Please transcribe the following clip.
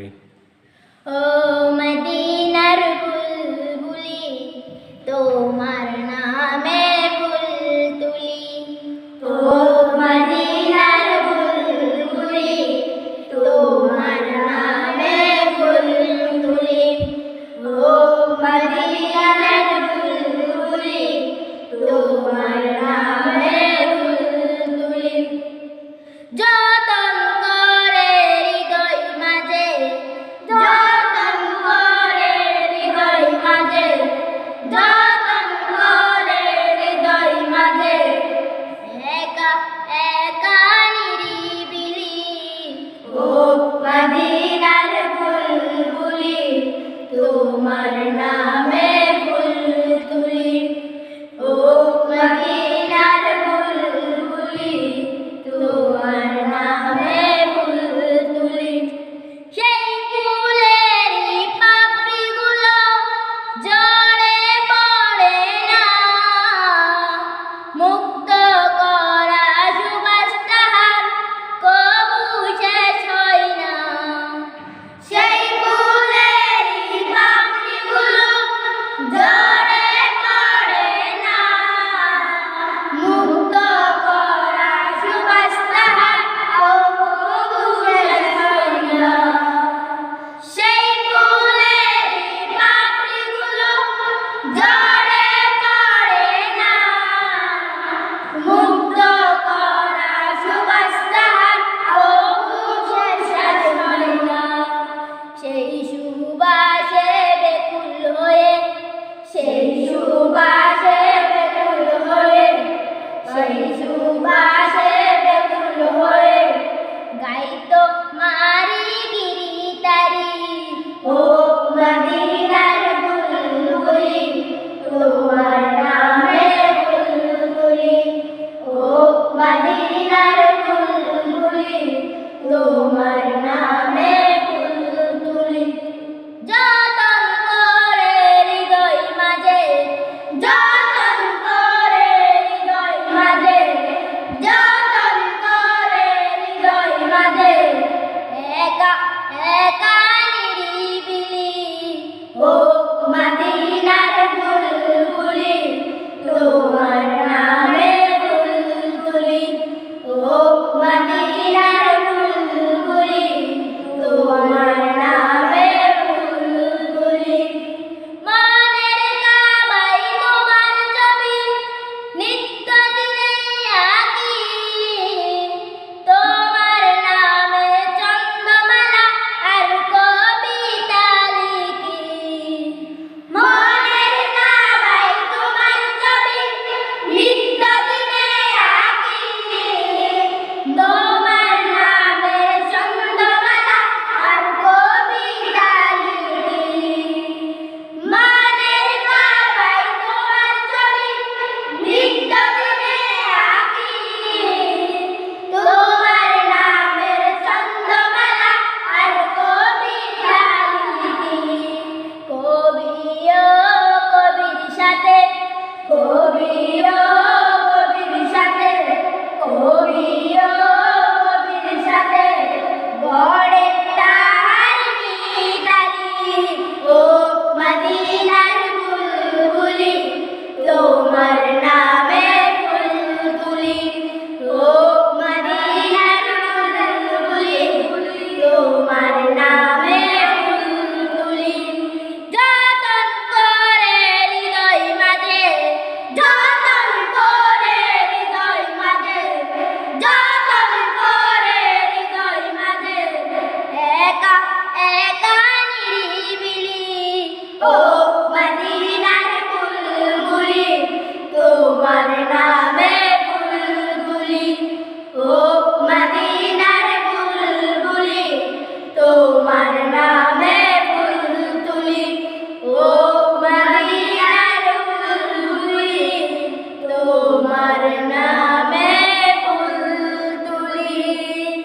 three ও মদিনার বুলবুলি, তোমার নামে বুলতুলি ও মদিনার বুলবুলি, তোমার নামে বুলতুলি ও মদিনার বুলবুলি, তোমার নামে বুলতুলি জয় மரணா ও মদিনার বুলবুলি তোমার